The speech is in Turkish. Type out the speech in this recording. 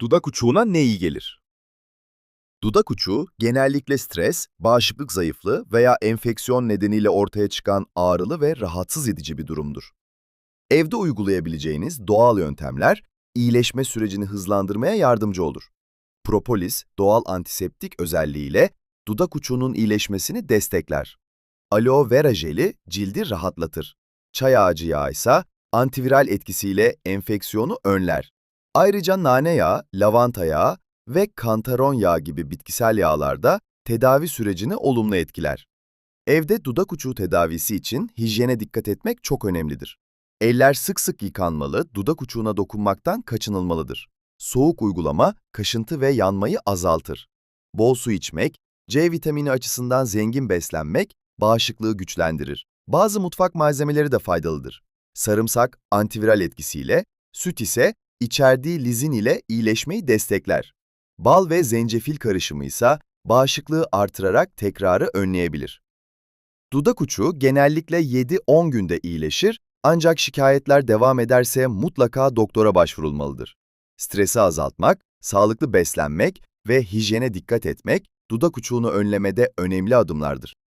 Dudak uçuğuna ne iyi gelir? Dudak uçuğu genellikle stres, bağışıklık zayıflığı veya enfeksiyon nedeniyle ortaya çıkan ağrılı ve rahatsız edici bir durumdur. Evde uygulayabileceğiniz doğal yöntemler iyileşme sürecini hızlandırmaya yardımcı olur. Propolis, doğal antiseptik özelliğiyle dudak uçuğunun iyileşmesini destekler. Aloe vera jeli cildi rahatlatır. Çay ağacı yağı ise antiviral etkisiyle enfeksiyonu önler. Ayrıca nane yağı, lavanta yağı ve kantaron yağı gibi bitkisel yağlarda tedavi sürecini olumlu etkiler. Evde dudak uçuğu tedavisi için hijyene dikkat etmek çok önemlidir. Eller sık sık yıkanmalı, dudak uçuğuna dokunmaktan kaçınılmalıdır. Soğuk uygulama kaşıntı ve yanmayı azaltır. Bol su içmek, C vitamini açısından zengin beslenmek bağışıklığı güçlendirir. Bazı mutfak malzemeleri de faydalıdır. Sarımsak antiviral etkisiyle, süt ise içerdiği lizin ile iyileşmeyi destekler. Bal ve zencefil karışımı ise bağışıklığı artırarak tekrarı önleyebilir. Dudak uçuğu genellikle 7-10 günde iyileşir ancak şikayetler devam ederse mutlaka doktora başvurulmalıdır. Stresi azaltmak, sağlıklı beslenmek ve hijyene dikkat etmek dudak uçuğunu önlemede önemli adımlardır.